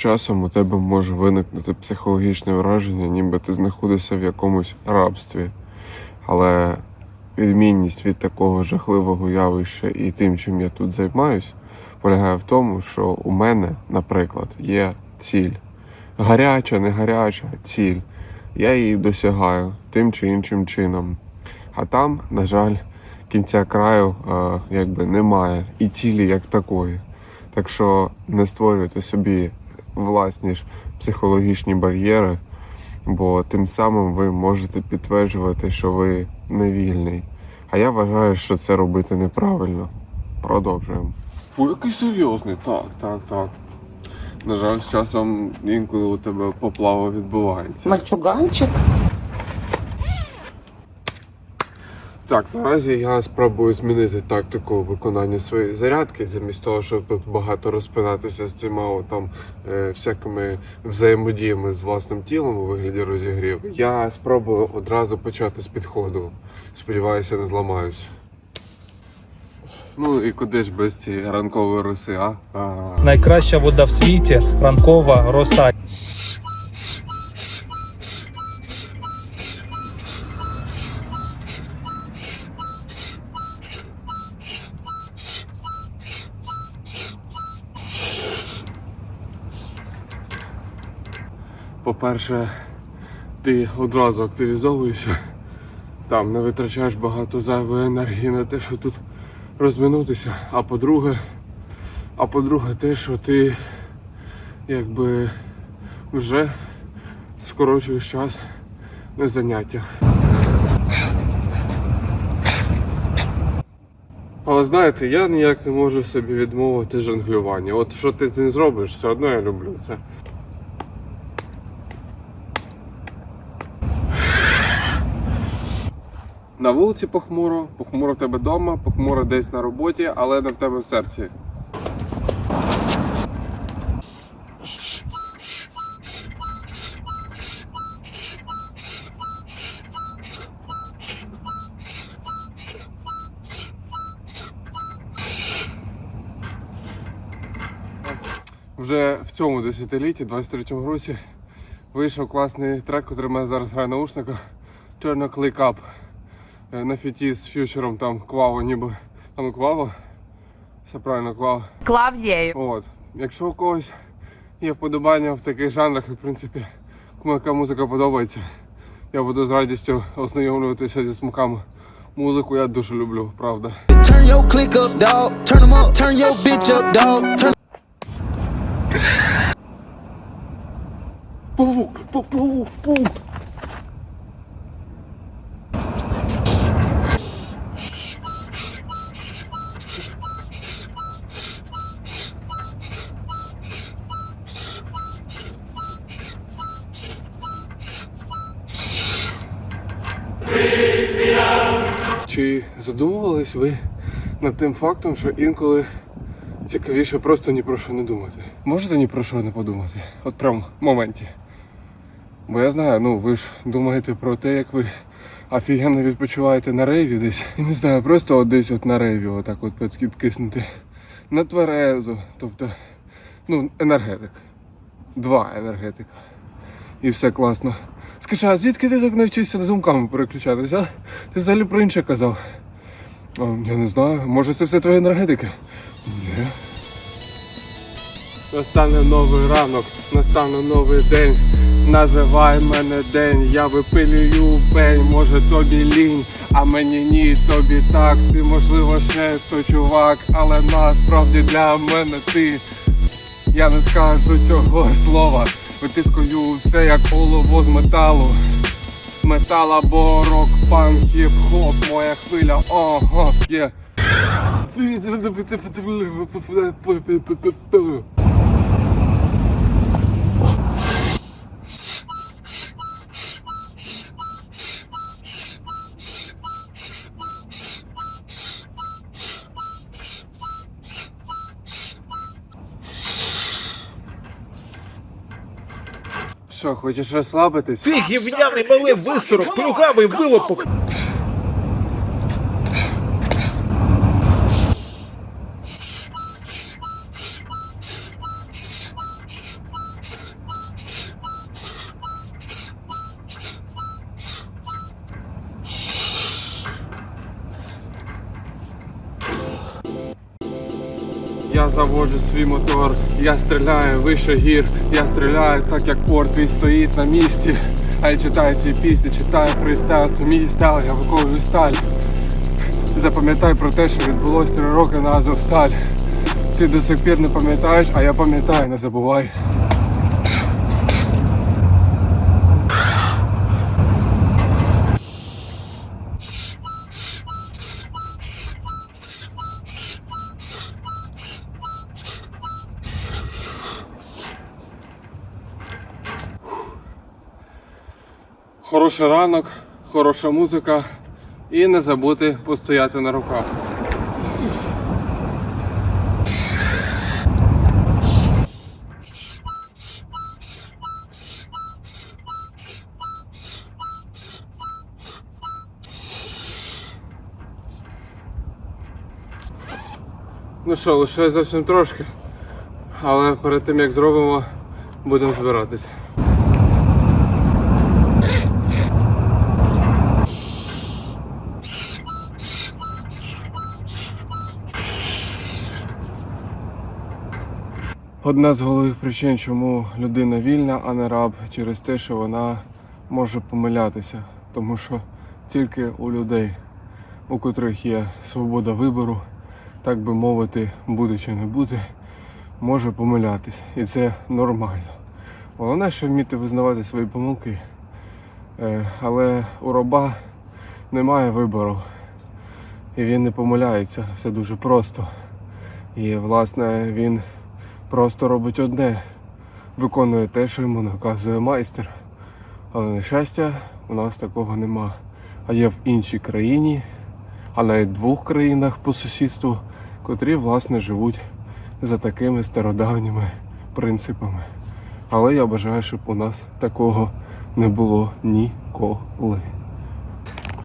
часом у тебе може виникнути психологічне враження, ніби ти знаходишся в якомусь рабстві. Але відмінність від такого жахливого явища і тим, чим я тут займаюсь, полягає в тому, що у мене, наприклад, є ціль. Гаряча, не гаряча ціль. Я її досягаю тим чи іншим чином. А там, на жаль, кінця краю е, якби немає і цілі як такої. Так що не створюйте собі власні ж психологічні бар'єри, бо тим самим ви можете підтверджувати, що ви не вільний. А я вважаю, що це робити неправильно. Продовжуємо. Фу, який серйозний, так, так, так. На жаль, з часом інколи у тебе поплава відбувається. Мальчуганчик. Так, наразі я спробую змінити тактику виконання своєї зарядки, замість того, щоб тут багато розпинатися з цими там е, всякими взаємодіями з власним тілом у вигляді розігрів. Я спробую одразу почати з підходу. Сподіваюся, не зламаюсь. Ну і куди ж без цієї ранкової роси, а? а Найкраща вода в світі ранкова роса. По-перше, ти одразу активізовуєшся, там не витрачаєш багато зайвої енергії на те, що тут розминутися. А по-друге, а по-друге, те, що ти якби вже скорочуєш час на заняттях. Але знаєте, я ніяк не можу собі відмовити жонглювання. От що ти не зробиш, все одно я люблю це. На вулиці похмуро, похмуро в тебе вдома, похмуро десь на роботі, але не в тебе в серці. Вже в цьому десятилітті, 23-му році, вийшов класний трек, який мене зараз грає на наушниках. Turn Click Up. Е, на фіті з фьючером там кваво ніби. А ну кваво? Все правильно, кваво. Клавдією. От. Якщо у когось є вподобання в таких жанрах, і в принципі, кому яка музика подобається, я буду з радістю ознайомлюватися зі смаками. Музику я дуже люблю, правда. Turn your click up, dog. Turn 'em up. Turn your bitch up, dog. Turn Павук, павук, павук. Чи задумувались ви над тим фактом, що інколи цікавіше просто ні про що не думати? Можете ні про що не подумати? От прям в моменті. Бо я знаю, ну ви ж думаєте про те, як ви офігенно відпочиваєте на рейві десь. І не знаю, просто от десь от на рейві, отак от підкиснути. На тверезо. Тобто, ну, енергетик. Два енергетика. І все класно. Скажи, а звідки ти так навчився з думками переключатися? а? Ти взагалі про інше казав. О, я не знаю, може це все твоя енергетика? Ні. Настане новий ранок, настане новий день. Називай мене день, я випилюю пень, може тобі лінь, а мені ні, тобі так. Ти можливо ще той чувак, але насправді для мене ти. Я не скажу цього слова, витискую все як олово з металу. Метал або рок, панк, хіп-хоп, моя хвиля, ого, є. Що, хочеш розслабитись? Ти гівняний малий висорок, плюгавий вилопок. Заводжу свій мотор, я стріляю вище гір, я стріляю так, як порт він стоїть на місці. А я читаю ці пісні, читаю фристайл, це мій стайл, я виконую сталь. Запам'ятай про те, що відбулось три роки на Азовсталь. Ти до сих пір не пам'ятаєш, а я пам'ятаю, не забувай. Хороший ранок, хороша музика і не забути постояти на руках. Ну що, лише зовсім трошки. Але перед тим як зробимо, будемо збиратись. Одна з головних причин, чому людина вільна, а не раб, через те, що вона може помилятися. Тому що тільки у людей, у котрих є свобода вибору, так би мовити, буде чи не буде, може помилятися. І це нормально. Головне, що вміти визнавати свої помилки. Е, Але у раба немає вибору. І він не помиляється. Все дуже просто. І, власне, він просто робить одне, виконує те, що йому наказує майстер. Але на щастя, у нас такого нема. А є в іншій країні, а навіть двох країнах по сусідству, котрі власне живуть за такими стародавніми принципами. Але я бажаю, щоб у нас такого не було ніколи.